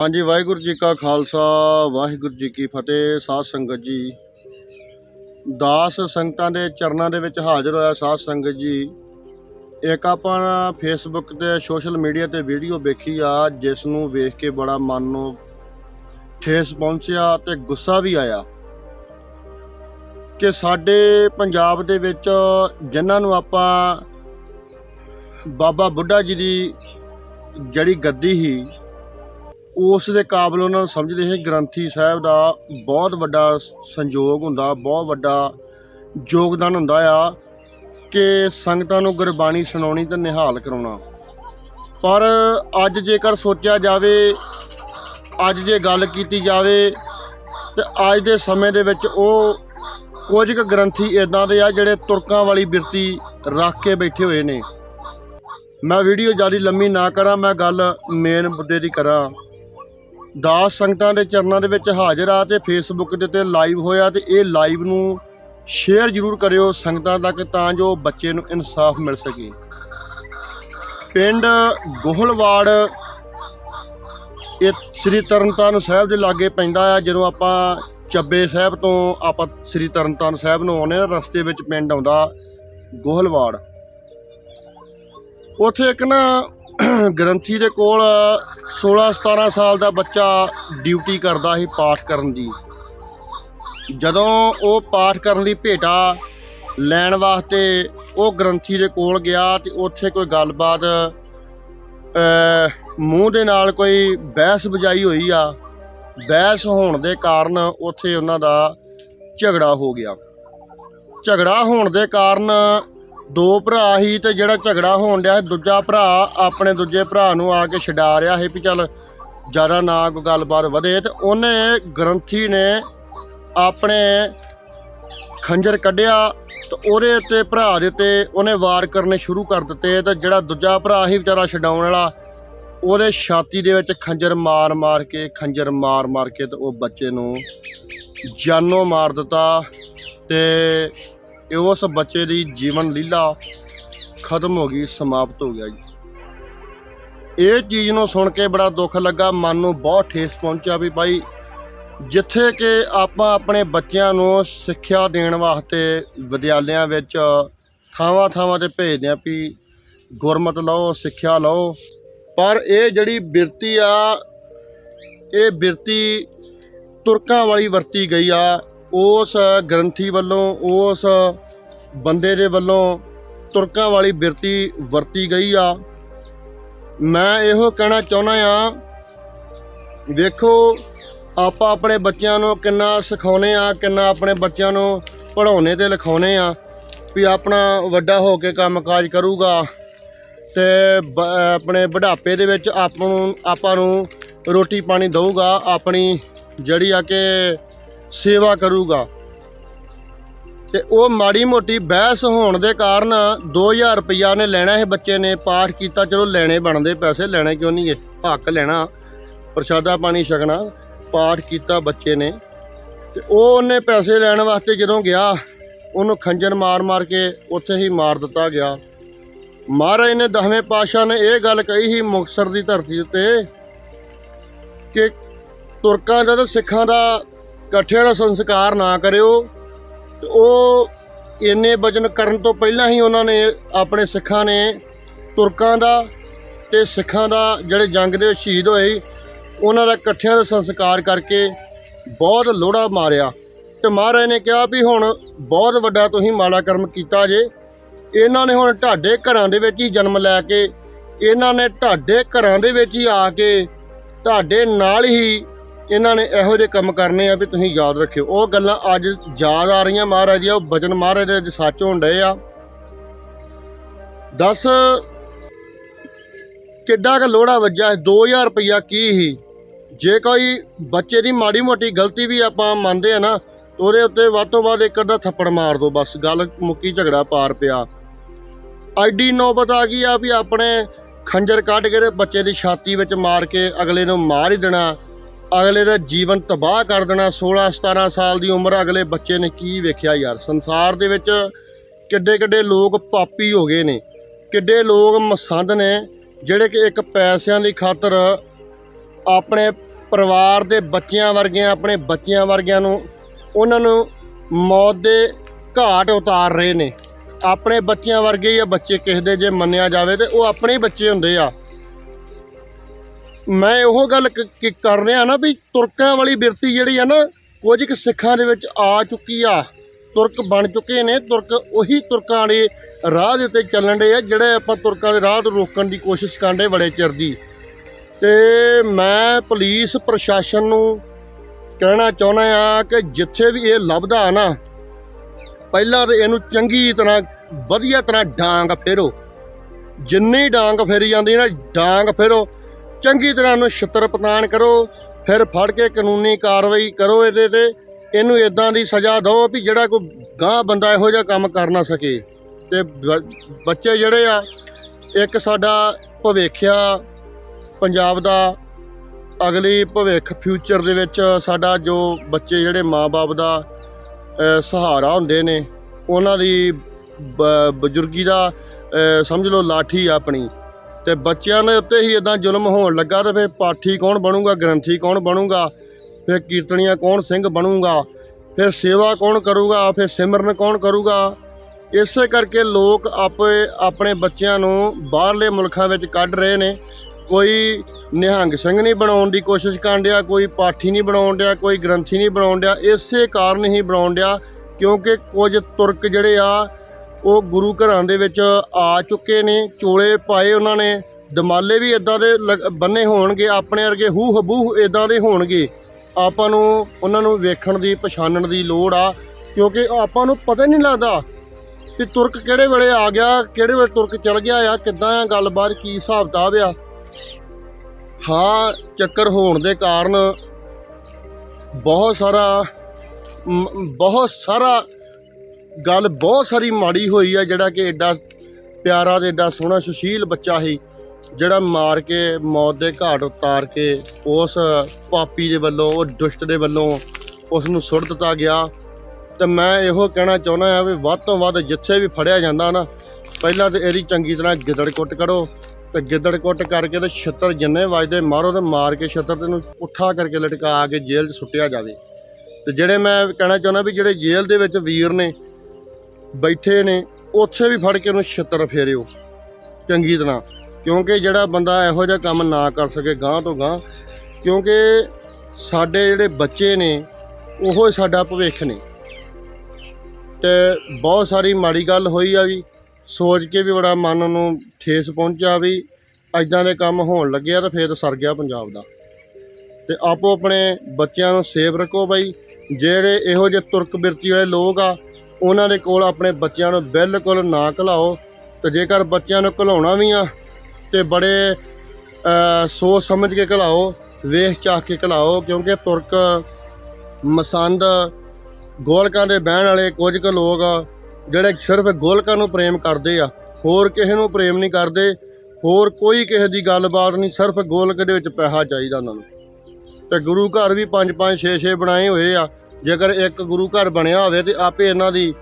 ਹਾਂਜੀ, ਵਾਹਿਗੁਰੂ ਜੀ ਕਾ ਖਾਲਸਾ, ਵਾਹਿਗੁਰੂ ਜੀ ਕੀ ਫਤਿਹ, ਸਾਧ ਸੰਗਤ ਜੀ। ਦਾਸ ਸੰਗਤਾਂ ਦੇ ਚਰਨਾਂ ਦੇ ਵਿੱਚ ਹਾਜ਼ਰ ਹੋਇਆ ਸਾਧ ਸੰਗਤ ਜੀ। ਇੱਕ ਆਪਾਂ ਫੇਸਬੁੱਕ ਤੇ ਸੋਸ਼ਲ ਮੀਡੀਆ ਤੇ ਵੀਡੀਓ ਵੇਖੀ ਆ ਜਿਸ ਨੂੰ ਵੇਖ ਕੇ ਬੜਾ ਮਨ ਨੂੰ ਠੇਸ ਪਹੁੰਚਿਆ ਤੇ ਗੁੱਸਾ ਵੀ ਆਇਆ ਕਿ ਸਾਡੇ ਪੰਜਾਬ ਦੇ ਵਿੱਚ ਜਿਨ੍ਹਾਂ ਨੂੰ ਆਪਾਂ ਬਾਬਾ ਬੁੱਢਾ ਜੀ ਦੀ ਜਿਹੜੀ ਗੱਦੀ ਸੀ ਉਸ ਦੇ ਕਾਬਲ ਉਹਨਾਂ ਨੂੰ ਸਮਝਦੇ ਸੀ, ਗ੍ਰੰਥੀ ਸਾਹਿਬ ਦਾ ਬਹੁਤ ਵੱਡਾ ਸੰਯੋਗ ਹੁੰਦਾ, ਬਹੁਤ ਵੱਡਾ ਯੋਗਦਾਨ ਹੁੰਦਾ ਆ ਕਿ ਸੰਗਤਾਂ ਨੂੰ ਗੁਰਬਾਣੀ ਸੁਣਾਉਣੀ ਤੇ ਨਿਹਾਲ ਕਰਾਉਣਾ। ਪਰ ਅੱਜ ਜੇਕਰ ਸੋਚਿਆ ਜਾਵੇ, ਅੱਜ ਜੇ ਗੱਲ ਕੀਤੀ ਜਾਵੇ, ਤੇ ਅੱਜ ਦੇ ਸਮੇਂ ਦੇ ਵਿੱਚ ਉਹ ਕੁਝ ਕੁ ਗ੍ਰੰਥੀ ਇਦਾਂ ਦੇ ਆ ਜਿਹੜੇ ਤੁਰਕਾਂ ਵਾਲੀ ਬਿਰਤੀ ਰੱਖ ਕੇ ਬੈਠੇ ਹੋਏ ਨੇ। ਮੈਂ ਵੀਡੀਓ ਜ਼ਿਆਦਾ ਲੰਮੀ ਨਾ ਕਰਾਂ, ਮੈਂ ਗੱਲ ਮੇਨ ਮੁੱਦੇ ਦੀ ਕਰਾਂ। ਦਾਸ ਸੰਗਤਾਂ ਦੇ ਚਰਨਾਂ ਦੇ ਵਿੱਚ ਹਾਜ਼ਰ ਆ ਤੇ ਫੇਸਬੁੱਕ ਦੇ ਉੱਤੇ ਲਾਈਵ ਹੋਇਆ ਤੇ ਇਹ ਲਾਈਵ ਨੂੰ ਸ਼ੇਅਰ ਜ਼ਰੂਰ ਕਰਿਓ ਸੰਗਤਾਂ ਤੱਕ ਤਾਂ ਜੋ ਬੱਚੇ ਨੂੰ ਇਨਸਾਫ ਮਿਲ ਸਕੇ। ਪਿੰਡ ਗੋਹਲਵਾੜ ਇਹ ਸ੍ਰੀ ਤਰਨਤਾਰਨ ਸਾਹਿਬ ਦੇ ਲਾਗੇ ਪੈਂਦਾ ਆ, ਜਦੋਂ ਆਪਾਂ ਚੱਬੇ ਸਾਹਿਬ ਤੋਂ ਆਪਾਂ ਸ੍ਰੀ ਤਰਨਤਾਰਨ ਸਾਹਿਬ ਨੂੰ ਆਉਂਦੇ ਆ, ਰਸਤੇ ਵਿੱਚ ਪਿੰਡ ਆਉਂਦਾ ਗੋਹਲਵਾੜ। ਉੱਥੇ ਇੱਕ ਨਾ ਗ੍ਰੰਥੀ ਦੇ ਕੋਲ 16 17 ਸਾਲ ਦਾ ਬੱਚਾ ਡਿਊਟੀ ਕਰਦਾ ਸੀ ਪਾਠ ਕਰਨ ਦੀ। ਜਦੋਂ ਉਹ ਪਾਠ ਕਰਨ ਲਈ ਭੇਟਾ ਲੈਣ ਵਾਸਤੇ ਉਹ ਗ੍ਰੰਥੀ ਦੇ ਕੋਲ ਗਿਆ ਤੇ ਉੱਥੇ ਕੋਈ ਗੱਲਬਾਤ ਮੂੰਹ ਦੇ ਨਾਲ ਕੋਈ ਬਹਿਸ ਬਜਾਈ ਹੋਈ ਆ। ਬਹਿਸ ਹੋਣ ਦੇ ਕਾਰਨ ਉੱਥੇ ਉਹਨਾਂ ਦਾ ਝਗੜਾ ਹੋ ਗਿਆ। ਝਗੜਾ ਹੋਣ ਦੇ ਕਾਰਨ ਦੋ ਭਰਾ ਹੀ ਤੇ ਜਿਹੜਾ ਝਗੜਾ ਹੋਣ ਡਿਆ ਸੀ, ਦੂਜਾ ਭਰਾ ਆਪਣੇ ਦੂਜੇ ਭਰਾ ਨੂੰ ਆ ਕੇ ਛਡਾ ਰਿਹਾ ਸੀ ਵੀ ਚੱਲ ਜ਼ਿਆਦਾ ਨਾ ਕੋਈ ਗੱਲਬਾਤ ਵਧੇ ਤੇ ਉਹਨੇ ਗ੍ਰੰਥੀ ਨੇ ਆਪਣੇ ਖੰਜਰ ਕੱਢਿਆ ਤੇ ਉਹਦੇ ਉੱਤੇ ਭਰਾ ਦੇ ਉੱਤੇ ਉਹਨੇ ਵਾਰ ਕਰਨੇ ਸ਼ੁਰੂ ਕਰ ਦਿੱਤੇ ਤੇ ਜਿਹੜਾ ਦੂਜਾ ਭਰਾ ਸੀ ਵਿਚਾਰਾ ਛਡਾਉਣ ਵਾਲਾ ਉਹਦੇ ਛਾਤੀ ਦੇ ਵਿੱਚ ਖੰਜਰ ਮਾਰ ਮਾਰ ਕੇ ਖੰਜਰ ਮਾਰ ਮਾਰ ਕੇ ਤੇ ਉਹ ਬੱਚੇ ਨੂੰ ਜਾਨੋਂ ਮਾਰ ਦਿੱਤਾ ਤੇ ਉਸ ਬੱਚੇ ਦੀ ਜੀਵਨ ਲੀਲਾ ਖਤਮ ਹੋ ਗਈ, ਸਮਾਪਤ ਹੋ ਗਿਆ ਜੀ। ਇਹ ਚੀਜ਼ ਨੂੰ ਸੁਣ ਕੇ ਬੜਾ ਦੁੱਖ ਲੱਗਾ, ਮਨ ਨੂੰ ਬਹੁਤ ਠੇਸ ਪਹੁੰਚਿਆ ਵੀ ਭਾਈ, ਜਿੱਥੇ ਕਿ ਆਪਾਂ ਆਪਣੇ ਬੱਚਿਆਂ ਨੂੰ ਸਿੱਖਿਆ ਦੇਣ ਵਾਸਤੇ ਵਿਦਿਆਲਿਆਂ ਵਿੱਚ ਥਾਵਾਂ ਥਾਵਾਂ ਤੇ ਭੇਜਦੇ ਆ ਵੀ ਗੁਰਮਤ ਲਓ, ਸਿੱਖਿਆ ਲਓ। ਪਰ ਇਹ ਜਿਹੜੀ ਬਿਰਤੀ ਆ, ਇਹ ਬਿਰਤੀ ਤੁਰਕਾਂ ਵਾਲੀ ਵਰਤੀ ਗਈ ਆ ਉਸ ਗ੍ਰੰਥੀ ਵੱਲੋਂ, ਉਸ ਬੰਦੇ ਦੇ ਵੱਲੋਂ ਤੁਰਕਾਂ ਵਾਲੀ ਬਿਰਤੀ ਵਰਤੀ ਗਈ ਆ। ਮੈਂ ਇਹੋ ਕਹਿਣਾ ਚਾਹੁੰਦਾ ਆ ਵੇਖੋ ਆਪਾਂ ਆਪਣੇ ਬੱਚਿਆਂ ਨੂੰ ਕਿੰਨਾ ਸਿਖਾਉਨੇ ਆ, ਕਿੰਨਾ ਆਪਣੇ ਬੱਚਿਆਂ ਨੂੰ ਪੜਾਉਣੇ ਤੇ ਲਿਖਾਉਨੇ ਆ ਵੀ ਆਪਣਾ ਵੱਡਾ ਹੋ ਕੇ ਕੰਮਕਾਜ ਕਰੂਗਾ ਤੇ ਬ- ਆਪਣੇ ਬੁਢਾਪੇ ਦੇ ਵਿੱਚ ਆਪ ਨੂੰ, ਆਪਾਂ ਨੂੰ ਰੋਟੀ ਪਾਣੀ ਦਊਗਾ, ਆਪਣੀ ਜਿਹੜੀ ਆ ਕਿ ਸੇਵਾ ਕਰੂਗਾ। ਤੇ ਉਹ ਮਾੜੀ ਮੋਟੀ ਬਹਿਸ ਹੋਣ ਦੇ ਕਾਰਨ 2000 ਰੁਪਈਆ ਨੇ ਲੈਣਾ ਇਹ ਬੱਚੇ ਨੇ ਪਾਠ ਕੀਤਾ, ਚਲੋ ਲੈਣੇ ਬਣਦੇ ਪੈਸੇ, ਲੈਣੇ ਕਿਉਂ ਨਹੀਂ ਗੇ ਹੱਕ ਲੈਣਾ, ਪ੍ਰਸ਼ਾਦਾ ਪਾਣੀ ਛਕਣਾ, ਪਾਠ ਕੀਤਾ ਬੱਚੇ ਨੇ। ਤੇ ਉਹ ਉਹਨੇ ਪੈਸੇ ਲੈਣ ਵਾਸਤੇ ਜਦੋਂ ਗਿਆ, ਉਹਨੂੰ ਖੰਜਰ ਮਾਰ ਮਾਰ ਕੇ ਉੱਥੇ ਹੀ ਮਾਰ ਦਿੱਤਾ ਗਿਆ। ਮਹਾਰਾਜ ਨੇ ਦਸਵੇਂ ਪਾਤਸ਼ਾਹ ਨੇ ਇਹ ਗੱਲ ਕਹੀ ਸੀ ਮੁਕਤਸਰ ਦੀ ਧਰਤੀ ਉੱਤੇ ਕਿ ਤੁਰਕਾਂ ਦਾ ਤੇ ਸਿੱਖਾਂ ਦਾ ਇਕੱਠਿਆਂ ਦਾ ਸੰਸਕਾਰ ਨਾ ਕਰਿਓ ਉਹ ਇੰਨੇ ਵਚਨ ਕਰਨ ਤੋਂ ਪਹਿਲਾਂ ਹੀ ਉਹਨਾਂ ਨੇ ਆਪਣੇ ਸਿੱਖਾਂ ਨੇ ਤੁਰਕਾਂ ਦਾ ਤੇ ਸਿੱਖਾਂ ਦਾ ਜਿਹੜੇ ਜੰਗ ਦੇ ਸ਼ਹੀਦ ਹੋਏ, ਉਹਨਾਂ ਦਾ ਇਕੱਠਿਆਂ ਦਾ ਸੰਸਕਾਰ ਕਰਕੇ ਬਹੁਤ ਲੋੜਾ ਮਾਰਿਆ। ਤੇ ਮਹਾਰਾਜ ਨੇ ਕਿਹਾ ਵੀ ਹੁਣ ਬਹੁਤ ਵੱਡਾ ਤੁਸੀਂ ਮਾੜਾ ਕਰਮ ਕੀਤਾ ਜੇ, ਇਹਨਾਂ ਨੇ ਹੁਣ ਤੁਹਾਡੇ ਘਰਾਂ ਦੇ ਵਿੱਚ ਹੀ ਜਨਮ ਲੈ ਕੇ, ਇਹਨਾਂ ਨੇ ਤੁਹਾਡੇ ਘਰਾਂ ਦੇ ਵਿੱਚ ਹੀ ਆ ਕੇ ਤੁਹਾਡੇ ਨਾਲ ਹੀ ਇਹਨਾਂ ਨੇ ਇਹੋ ਜਿਹੇ ਕੰਮ ਕਰਨੇ ਆ ਵੀ ਤੁਸੀਂ ਯਾਦ ਰੱਖਿਓ। ਉਹ ਗੱਲਾਂ ਅੱਜ ਯਾਦ ਆ ਰਹੀਆਂ ਮਹਾਰਾਜ ਦੀਆਂ ਉਹ ਬਚਨ ਮਹਾਰਾਜ ਦੇ ਅੱਜ ਸੱਚ ਹੋਣ ਡਏ ਆ। ਦੱਸ, ਕਿੱਡਾ ਕ ਲੋੜਾ ਵੱਜਾ 2000 ਰੁਪਈਆ ਕੀ ਹੀ ਜੇ ਕੋਈ ਬੱਚੇ ਦੀ ਮਾੜੀ ਮੋਟੀ ਗਲਤੀ ਵੀ ਆਪਾਂ ਮੰਨਦੇ ਆ ਨਾ ਉਹਦੇ ਉੱਤੇ ਵੱਧ ਤੋਂ ਵੱਧ ਇੱਕ ਅੱਧਾ ਥੱਪੜ ਮਾਰ ਦੋ ਬਸ ਗੱਲ ਮੁੱਕੀ ਝਗੜਾ ਪਾਰ ਪਿਆ। ਐਡੀ ਨੌਬਤ ਆ ਗਈ ਆ ਵੀ ਆਪਣੇ ਖੰਜਰ ਕੱਢ ਕੇ ਤੇ ਬੱਚੇ ਦੀ ਛਾਤੀ ਵਿੱਚ ਮਾਰ ਕੇ ਅਗਲੇ ਨੂੰ ਮਾਰ ਹੀ ਦੇਣਾ। ਅਗਲੇ ਦਾ ਜੀਵਨ ਤਬਾਹ ਕਰ ਦੇਣਾ 16 17 ਸਾਲ ਦੀ ਉਮਰ, ਅਗਲੇ ਬੱਚੇ ਨੇ ਕੀ ਵੇਖਿਆ ਯਾਰ? ਸੰਸਾਰ ਦੇ ਵਿੱਚ ਕਿੱਡੇ ਕਿੱਡੇ ਲੋਕ ਪਾਪੀ ਹੋ ਗਏ ਨੇ। ਕਿੱਡੇ ਲੋਕ ਮਸੰਦ ਨੇ, ਜਿਹੜੇ ਕਿ ਇੱਕ ਪੈਸਿਆਂ ਦੀ ਖਾਤਰ ਆਪਣੇ ਪਰਿਵਾਰ ਦੇ ਬੱਚਿਆਂ ਵਰਗਿਆਂ, ਆਪਣੇ ਬੱਚਿਆਂ ਵਰਗਿਆਂ ਨੂੰ ਉਹਨਾਂ ਨੂੰ ਮੌਤ ਦੇ ਘਾਟ ਉਤਾਰ ਰਹੇ ਨੇ। ਆਪਣੇ ਬੱਚਿਆਂ ਵਰਗੇ ਹੀ ਆ ਬੱਚੇ, ਕਿਸੇ ਦੇ ਜੇ ਮੰਨਿਆ ਜਾਵੇ ਤੇ ਉਹ ਆਪਣੇ ਹੀ ਬੱਚੇ ਹੁੰਦੇ ਆ। ਮੈਂ ਉਹ ਗੱਲ ਕ- ਕ- ਕਰ ਰਿਹਾ ਨਾ ਵੀ ਤੁਰਕਾਂ ਵਾਲੀ ਬਿਰਤੀ ਜਿਹੜੀ ਆ ਨਾ, ਕੁਝ ਕੁ ਸਿੱਖਾਂ ਦੇ ਵਿੱਚ ਆ ਚੁੱਕੀ ਆ। ਤੁਰਕ ਬਣ ਚੁੱਕੇ ਨੇ, ਤੁਰਕ ਉਹੀ ਤੁਰਕਾਂ ਦੇ ਰਾਹ ਦੇ ਉੱਤੇ ਚੱਲਣ ਦੇ ਆ, ਜਿਹੜੇ ਆਪਾਂ ਤੁਰਕਾਂ ਦੇ ਰਾਹ ਤੋਂ ਰੋਕਣ ਦੀ ਕੋਸ਼ਿਸ਼ ਕਰਦੇ ਬੜੇ ਚਿਰ ਦੀ। ਤੇ ਮੈਂ ਪੁਲਿਸ ਪ੍ਰਸ਼ਾਸਨ ਨੂੰ ਕਹਿਣਾ ਚਾਹੁੰਦਾ ਆ ਕਿ ਜਿੱਥੇ ਵੀ ਇਹ ਲੱਭਦਾ ਨਾ, ਪਹਿਲਾਂ ਤਾਂ ਇਹਨੂੰ ਚੰਗੀ ਤਰ੍ਹਾਂ, ਵਧੀਆ ਤਰ੍ਹਾਂ ਡਾਂਗ ਫੇਰੋ। ਜਿੰਨੀ ਡਾਂਗ ਫੇਰੀ ਜਾਂਦੀ ਨਾ, ਡਾਂਗ ਫੇਰੋ। ਚੰਗੀ ਤਰ੍ਹਾਂ ਨੂੰ ਛਿੱਤਰ ਪਤਾਣ ਕਰੋ, ਫਿਰ ਫੜ ਕੇ ਕਾਨੂੰਨੀ ਕਾਰਵਾਈ ਕਰੋ ਇਹਦੇ ਤੇ। ਇਹਨੂੰ ਇਦਾਂ ਦੀ ਸਜ਼ਾ ਦਿਓ ਵੀ ਜਿਹੜਾ ਕੋਈ ਗਾਂ ਬੰਦਾ ਇਹੋ ਜਿਹਾ ਕੰਮ ਕਰ ਨਾ ਸਕੇ। ਤੇ ਬੱਚੇ ਜਿਹੜੇ ਆ, ਇੱਕ ਸਾਡਾ ਭਵਿੱਖਿਆ ਪੰਜਾਬ ਦਾ ਅਗਲੀ ਭਵਿੱਖ ਫਿਊਚਰ ਦੇ ਵਿੱਚ ਸਾਡਾ ਜੋ ਬੱਚੇ ਜਿਹੜੇ ਮਾਪੇ ਦਾ ਸਹਾਰਾ ਹੁੰਦੇ ਨੇ, ਉਹਨਾਂ ਦੀ ਬ- ਬਜ਼ੁਰਗੀ ਦਾ ਸਮਝ ਲਓ ਲਾਠੀ ਆ ਆਪਣੀ। ਤੇ ਬੱਚਿਆਂ ਦੇ ਉੱਤੇ ਹੀ ਇਦਾਂ ਜ਼ੁਲਮ ਹੋਣ ਲੱਗਾ ਤੇ ਫਿਰ ਪਾਠੀ ਕੌਣ ਬਣੂਗਾ, ਗ੍ਰੰਥੀ ਕੌਣ ਬਣੂਗਾ, ਫਿਰ ਕੀਰਤਨੀਆ ਕੌਣ ਸਿੰਘ ਬਣੂਗਾ, ਫਿਰ ਸੇਵਾ ਕੌਣ ਕਰੂਗਾ, ਫਿਰ ਸਿਮਰਨ ਕੌਣ ਕਰੂਗਾ। ਇਸੇ ਕਰਕੇ ਲੋਕ ਆਪੇ ਆਪਣੇ ਬੱਚਿਆਂ ਨੂੰ ਬਾਹਰਲੇ ਮੁਲਕਾਂ ਵਿੱਚ ਕੱਢ ਰਹੇ ਨੇ। ਕੋਈ ਨਿਹੰਗ ਸਿੰਘ ਨਹੀਂ ਬਣਾਉਣ ਦੀ ਕੋਸ਼ਿਸ਼ ਕਰਨ ਡਿਆ, ਕੋਈ ਪਾਠੀ ਨਹੀਂ ਬਣਾਉਣ ਡਿਆ, ਕੋਈ ਗ੍ਰੰਥੀ ਨਹੀਂ ਬਣਾਉਣ ਡਿਆ। ਇਸੇ ਕਾਰਨ ਹੀ ਬਣਾਉਣ ਡਿਆ ਕਿਉਂਕਿ ਕੁਝ ਤੁਰਕ ਜਿਹੜੇ ਆ ਉਹ ਗੁਰੂ ਘਰਾਂ ਦੇ ਵਿੱਚ ਆ ਚੁੱਕੇ ਨੇ, ਚੋਲੇ ਪਾਏ ਉਹਨਾਂ ਨੇ, ਦਮਾਲੇ ਵੀ ਇਦਾਂ ਦੇ ਲਗ- ਬੰਨੇ ਹੋਣਗੇ, ਆਪਣੇ ਵਰਗੇ ਹੂ ਹਬੂ ਇਦਾਂ ਦੇ ਹੋਣਗੇ। ਆਪਾਂ ਨੂੰ, ਉਹਨਾਂ ਨੂੰ ਵੇਖਣ ਦੀ, ਪਛਾਣਨ ਦੀ ਲੋੜ ਆ, ਕਿਉਂਕਿ ਆਪਾਂ ਨੂੰ ਪਤਾ ਹੀ ਨਹੀਂ ਲੱਗਦਾ ਕਿ ਤੁਰਕ ਕਿਹੜੇ ਵੇਲੇ ਆ ਗਿਆ, ਕਿਹੜੇ ਵੇਲੇ ਤੁਰਕ ਚਲ ਗਿਆ ਆ, ਕਿੱਦਾਂ ਆ ਗੱਲਬਾਤ, ਕੀ ਹਿਸਾਬ ਕਿਤਾਬ ਆ। ਹਾਂ, ਚੱਕਰ ਹੋਣ ਦੇ ਕਾਰਨ ਬਹੁਤ ਸਾਰਾ ਬਹੁਤ ਸਾਰਾ ਗੱਲ ਬਹੁਤ ਸਾਰੀ ਮਾੜੀ ਹੋਈ ਆ, ਜਿਹੜਾ ਕਿ ਐਡਾ ਪਿਆਰਾ ਤੇ ਐਡਾ ਸੋਹਣਾ ਸੁਸ਼ੀਲ ਬੱਚਾ ਸੀ, ਜਿਹੜਾ ਮਾਰ ਕੇ ਮੌਤ ਦੇ ਘਾਟ ਉਤਾਰ ਕੇ ਉਸ ਪਾਪੀ ਦੇ ਵੱਲੋਂ, ਉਹ ਦੁਸ਼ਟ ਦੇ ਵੱਲੋਂ ਉਸ ਨੂੰ ਸੁੱਟ ਦਿੱਤਾ ਗਿਆ। ਤੇ ਮੈਂ ਇਹੋ ਕਹਿਣਾ ਚਾਹੁੰਦਾ ਆ ਵੀ ਵੱਧ ਤੋਂ ਵੱਧ ਜਿੱਥੇ ਵੀ ਫੜਿਆ ਜਾਂਦਾ ਨਾ, ਪਹਿਲਾਂ ਤੇ ਇਹਦੀ ਚੰਗੀ ਤਰ੍ਹਾਂ ਗਿੱਦੜ ਕੁੱਟ ਕਰੋ ਤੇ ਗਿੱਦੜ ਕੁੱਟ ਕਰਕੇ ਤੇ ਛੱਤਰ ਜਿੰਨੇ ਵੱਜਦੇ ਮਾਰੋ ਤੇ ਮਾਰ ਕੇ ਛੱਤਰ ਤੇ ਨੂੰ ਪੁੱਠਾ ਕਰਕੇ ਲਟਕਾ ਕੇ ਜੇਲ੍ਹ 'ਚ ਸੁੱਟਿਆ ਜਾਵੇ। ਤੇ ਜਿਹੜੇ ਮੈਂ ਕਹਿਣਾ ਚਾਹੁੰਦਾ ਵੀ ਜਿਹੜੇ ਜੇਲ੍ਹ ਦੇ ਵਿੱਚ ਵੀਰ ਨੇ ਬੈਠੇ ਨੇ, ਉੱਥੇ ਵੀ ਫੜ ਕੇ ਉਹਨੂੰ ਛਿੱਤਰ ਫੇਰਿਓ। ਚੰਗੀ ਤਰ੍ਹਾਂ, ਕਿਉਂਕਿ ਜਿਹੜਾ ਬੰਦਾ ਇਹੋ ਜਿਹਾ ਕੰਮ ਨਾ ਕਰ ਸਕੇ ਗਾਂ ਤੋਂ ਗਾਂ ਕਿਉਂਕਿ ਸਾਡੇ ਜਿਹੜੇ ਬੱਚੇ ਨੇ, ਉਹ ਸਾਡਾ ਭਵਿੱਖ ਨੇ। ਤੇ ਬਹੁਤ ਸਾਰੀ ਮਾੜੀ ਗੱਲ ਹੋਈ ਆ ਵੀ, ਸੋਚ ਕੇ ਵੀ ਬੜਾ ਮਨ ਨੂੰ ਠੇਸ ਪਹੁੰਚਿਆ ਵੀ ਐਦਾਂ ਦੇ ਕੰਮ ਹੋਣ ਲੱਗਿਆ ਤਾਂ ਫੇਰ ਸਰ ਗਿਆ ਪੰਜਾਬ ਦਾ। ਤੇ ਆਪੋ ਆਪਣੇ ਬੱਚਿਆਂ ਨੂੰ ਸੇਫ ਰੱਖੋ ਬਾਈ, ਜਿਹੜੇ ਇਹੋ ਜਿਹੇ ਤੁਰਕ ਬਿਰਤੀ ਵਾਲੇ ਲੋਕ ਆ ਉਹਨਾਂ ਦੇ ਕੋਲ ਆਪਣੇ ਬੱਚਿਆਂ ਨੂੰ ਬਿਲਕੁਲ ਨਾ ਘਲਾਓ ਤੇ ਜੇਕਰ ਬੱਚਿਆਂ ਨੂੰ ਘਲਾਉਣਾ ਵੀ ਆ ਤੇ ਬੜੇ ਸੋਚ ਸਮਝ ਕੇ ਘਲਾਓ, ਵੇਖ ਚਾਹ ਕੇ ਘਲਾਓ, ਕਿਉਂਕਿ ਤੁਰਕ, ਮਸੰਦ, ਗੋਲਕਾਂ ਦੇ ਬਹਿਣ ਵਾਲੇ ਕੁਝ ਕੁ ਲੋਕ ਜਿਹੜੇ ਸਿਰਫ ਗੋਲਕਾਂ ਨੂੰ ਪ੍ਰੇਮ ਕਰਦੇ ਆ, ਹੋਰ ਕਿਸੇ ਨੂੰ ਪ੍ਰੇਮ ਨਹੀਂ ਕਰਦੇ, ਹੋਰ ਕੋਈ ਕਿਸੇ ਦੀ ਗੱਲਬਾਤ ਨਹੀਂ, ਸਿਰਫ ਗੋਲਕ ਦੇ ਵਿੱਚ ਪੈਸਾ ਚਾਹੀਦਾ ਉਹਨਾਂ ਨੂੰ। ਤੇ ਗੁਰੂ ਘਰ ਵੀ 5 5 6 6 ਬਣਾਏ ਹੋਏ ਆ ਜੇਕਰ ਇੱਕ ਗੁਰੂ ਘਰ ਬਣਿਆ ਹੋਵੇ ਤੇ ਆਪੇ ਇਹਨਾਂ ਦੀ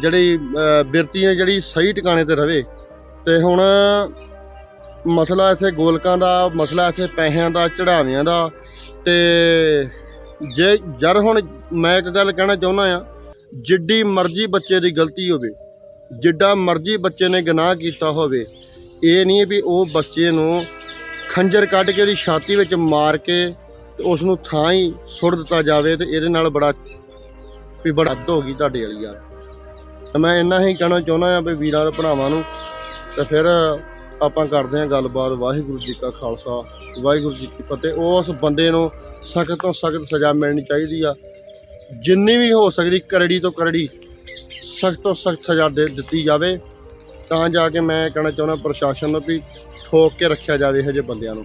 ਜਿਹੜੀ ਬਿਰਤੀ ਹੈ, ਜਿਹੜੀ ਸਹੀ ਟਿਕਾਣੇ ਤੇ ਰਵੇ। ਤੇ ਹੁਣ ਮਸਲਾ ਇੱਥੇ ਗੋਲਕਾਂ ਦਾ, ਮਸਲਾ ਇੱਥੇ ਪੈਸਿਆਂ ਦਾ ਚੜਾਵਿਆਂ ਦਾ। ਤੇ ਜੇ ਜਰ ਹੁਣ ਮੈਂ ਇੱਕ ਗੱਲ ਕਹਿਣਾ ਚਾਹੁੰਦਾ ਆ ਜਿੱਡੀ ਮਰਜ਼ੀ ਬੱਚੇ ਦੀ ਗਲਤੀ ਹੋਵੇ, ਜਿੱਡਾ ਮਰਜ਼ੀ ਬੱਚੇ ਨੇ ਗੁਨਾਹ ਕੀਤਾ ਹੋਵੇ, ਇਹ ਨਹੀਂ ਵੀ ਉਹ ਬੱਚੇ ਨੂੰ ਖੰਜਰ ਕੱਢ ਕੇ ਉਹਦੀ ਛਾਤੀ ਵਿੱਚ ਮਾਰ ਕੇ ਤੇ ਉਸ ਨੂੰ ਥਾਂ ਹੀ ਸੁੱਟ ਦਿੱਤਾ ਜਾਵੇ ਤੇ ਇਹਦੇ ਨਾਲ ਬੜਾ ਵੀ ਬੜਾ ਹੋ ਗਈ ਤੁਹਾਡੇ ਵਾਲੀ ਯਾਰ ਤੇ ਮੈਂ ਇੰਨਾ ਹੀ ਕਹਿਣਾ ਚਾਹੁੰਦਾ ਆ ਵੀ ਵੀਰਾਂ ਤੇ ਭਰਾਵਾਂ ਨੂੰ ਤੇ ਫਿਰ ਆਪਾਂ ਕਰਦੇ ਹਾਂ ਗੱਲਬਾਤ। ਵਾਹਿਗੁਰੂ ਜੀ ਕਾ ਖਾਲਸਾ, ਵਾਹਿਗੁਰੂ ਜੀ ਕੀ ਫਤਿਹ। ਉਸ ਬੰਦੇ ਨੂੰ ਸਖਤ ਤੋਂ ਸਖਤ ਸਜ਼ਾ ਮਿਲਣੀ ਚਾਹੀਦੀ ਆ। ਜਿੰਨੀ ਵੀ ਹੋ ਸਕਦੀ ਕਰੜੀ ਤੋਂ ਕਰੜੀ ਸਖਤ ਤੋਂ ਸਖਤ ਸਜ਼ਾ ਦੇ ਦਿੱਤੀ ਜਾਵੇ। ਤਾਂ ਜਾ ਕੇ ਮੈਂ ਕਹਿਣਾ ਚਾਹੁੰਦਾ ਪ੍ਰਸ਼ਾਸਨ ਨੂੰ ਵੀ ਠੋਕ ਕੇ ਰੱਖਿਆ ਜਾਵੇ ਇਹੋ ਜਿਹੇ ਬੰਦਿਆਂ ਨੂੰ।